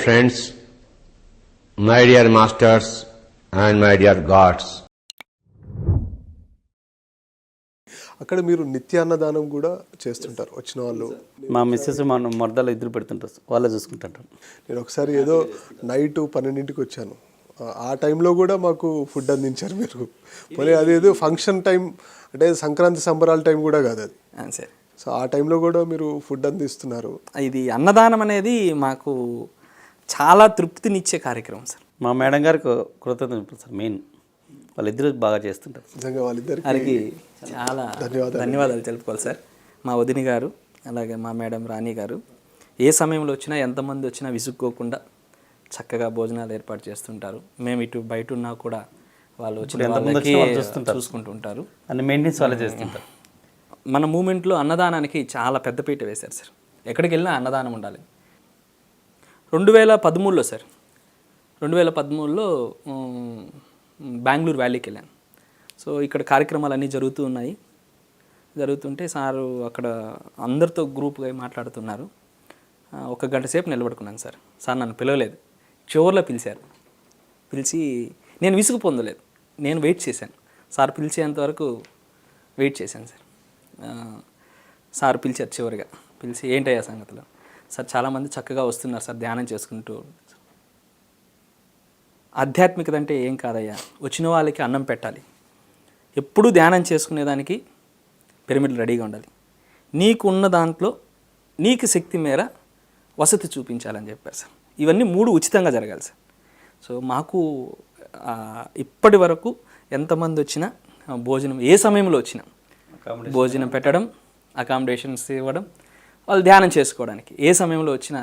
friends, my dear masters, and my dear gods. అక్కడ మీరు నిత్యాన్నదానం కూడా చేస్తుంటారు వచ్చిన వాళ్ళు. మా మిస్సెస్ మా మరదలు ఇద్దరు పెడుతుంటారు వాళ్ళే చూసుకుంటుంటారు. నేను ఒకసారి ఏదో నైట్ పన్నెండింటికి వచ్చాను. ఆ- టైంలో కూడా మాకు ఫుడ్ అందించారు మీరు. మరి అదేదో ఫంక్షన్ టైం అంటే సంక్రాంతి సంబరాల టైం కూడా కాదు అది. సో ఆ టైంలో కూడా మీరు ఫుడ్ అందిస్తున్నారు. ఇది అన్నదానం అనేది మాకు చాలా తృప్తినిచ్చే కార్యక్రమం సార్. మా మేడం గారికి కృతజ్ఞతలు సార్ మెయిన్. వాళ్ళిద్దరూ బాగా చేస్తుంటారు నిజంగా వాళ్ళిద్దరికి వారికి చాలా ధన్యవాదాలు. తెలుపుకోవాలి సార్. మా వదిని గారు అలాగే మా మేడం రాణి గారు ఏ సమయంలో వచ్చినా ఎంతమంది వచ్చినా విసుక్కోకుండా చక్కగా భోజనాలు ఏర్పాటు చేస్తుంటారు. మేము ఇటు బయట ఉన్నా కూడా వాళ్ళు వచ్చిన వాళ్ళకి. చూసుకుంటుంటారు అన్ని మెయింటెన్స్ వాళ్ళే చేస్తుంటారు. మన మూమెంట్లో అన్నదానానికి చాలా పెద్దపీట వేశారు సార్. ఎక్కడికి వెళ్ళినా అన్నదానం ఉండాలి. రెండు వేల పదమూడులో సార్. రెండు వేల పదమూడులో బెంగళూరు వ్యాలీకి వెళ్ళాను. సో ఇక్కడ కార్యక్రమాలు అన్నీ జరుగుతూ ఉన్నాయి. జరుగుతుంటే సారు అక్కడ అందరితో గ్రూప్గా మాట్లాడుతున్నారు. ఒక గంట సేపు నిలబడుకున్నాను సార్. సార్ నన్ను పిలవలేదు. చివర్లో పిలిచారు. పిలిచి నేను విసుగు పొందలేదు. నేను వెయిట్ చేశాను. సార్ పిలిచేంత వరకు వెయిట్ చేశాను సార్. సార్ పిలిచారు చివరిగా. పిలిచి ఏంటయ్యా సంగతులు? సార్ చాలామంది చక్కగా వస్తున్నారు సార్ ధ్యానం చేసుకుంటూ. ఆధ్యాత్మికత అంటే ఏం కాదయ్యా? వచ్చిన వాళ్ళకి అన్నం పెట్టాలి. ఎప్పుడూ ధ్యానం చేసుకునేదానికి పిరమిడ్లు రెడీగా ఉండాలి. నీకు ఉన్న దాంట్లో నీకు శక్తి మేర వసతి చూపించాలని చెప్పారు సార్. ఇవన్నీ మూడు ఉచితంగా జరగాలి సార్. సో మాకు ఇప్పటి వరకు ఎంతమంది వచ్చినా భోజనం ఏ సమయంలో వచ్చినా భోజనం పెట్టడం. అకామిడేషన్స్ ఇవ్వడం వాళ్ళు ధ్యానం చేసుకోవడానికి. ఏ సమయంలో వచ్చినా.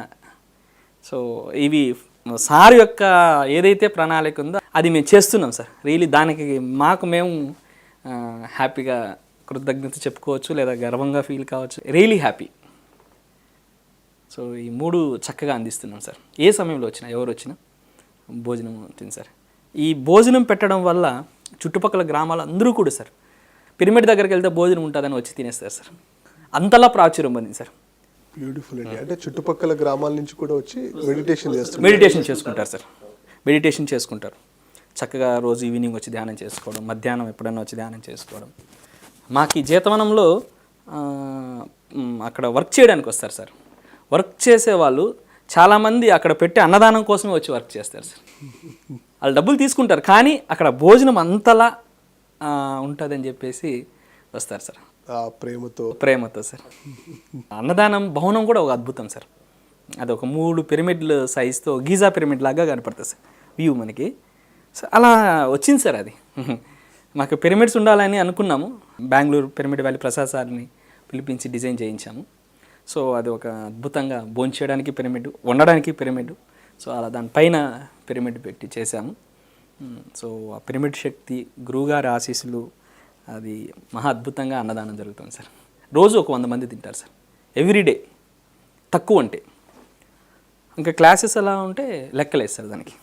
సో ఇవి సార్ యొక్క ఏదైతే ప్రణాళిక ఉందో అది మేము చేస్తున్నాం సార్. రియలీ దానికి మాకు మేము హ్యాపీగా కృతజ్ఞత చెప్పుకోవచ్చు లేదా గర్వంగా ఫీల్ కావచ్చు. రియలీ హ్యాపీ సో ఈ మూడు చక్కగా అందిస్తున్నాం సార్. ఏ సమయంలో వచ్చినా ఎవరు వచ్చినా భోజనం తిని సార్. ఈ భోజనం పెట్టడం వల్ల చుట్టుపక్కల గ్రామాలు అందరూ కూడా సార్ పిరమిడ్ దగ్గరికి వెళ్తే భోజనం ఉంటుందని వచ్చి తినేస్తారు సార్. అంతలా ప్రాచుర్యం పొందింది సార్. బ్యూటిఫుల్ అండి అంటే చుట్టుపక్కల గ్రామాల నుంచి కూడా వచ్చి మెడిటేషన్ చేస్తారు మెడిటేషన్ చేసుకుంటారు సార్ మెడిటేషన్ చేసుకుంటారు. చక్కగా రోజు ఈవినింగ్ వచ్చి ధ్యానం చేసుకోవడం మధ్యాహ్నం ఎప్పుడైనా వచ్చి ధ్యానం చేసుకోవడం. మాకు ఈ జీతవనంలో అక్కడ వర్క్ చేయడానికి వస్తారు సార్ వర్క్ చేసే వాళ్ళు చాలామంది అక్కడ పెట్టే అన్నదానం కోసమే వచ్చి వర్క్ చేస్తారు సార్ వాళ్ళు డబ్బులు తీసుకుంటారు కానీ అక్కడ భోజనం అంతలా ఉంటుందని చెప్పేసి వస్తారు సార్. ప్రేమతో. ప్రేమతో సార్. అన్నదానం భవనం కూడా ఒక అద్భుతం సార్. అది ఒక మూడు పిరమిడ్ల సైజుతో గీజా పిరమిడ్ లాగా కనపడుతుంది సార్ వ్యూ మనకి. సో అలా వచ్చింది సార్ అది. మాకు పిరమిడ్స్ ఉండాలని అనుకున్నాము. బెంగళూరు పిరమిడ్ వ్యాలీ ప్రసాద్ సార్ని పిలిపించి డిజైన్ చేయించాము. సో అది ఒక అద్భుతంగా భోంచేయడానికి పిరమిడ్ వండడానికి పిరమిడ్. సో అలా దానిపైన పిరమిడ్ పెట్టి చేశాము. సో ఆ పిరమిడ్ శక్తి గురువుగారి ఆశీస్సులు అది మహా అద్భుతంగా అన్నదానం జరుగుతుంది సార్. రోజు ఒక వంద మంది తింటారు సార్. ఎవ్రీడే తక్కువ అంటే. ఇంకా క్లాసెస్ ఎలా ఉంటే లెక్కలేదు సార్ దానికి.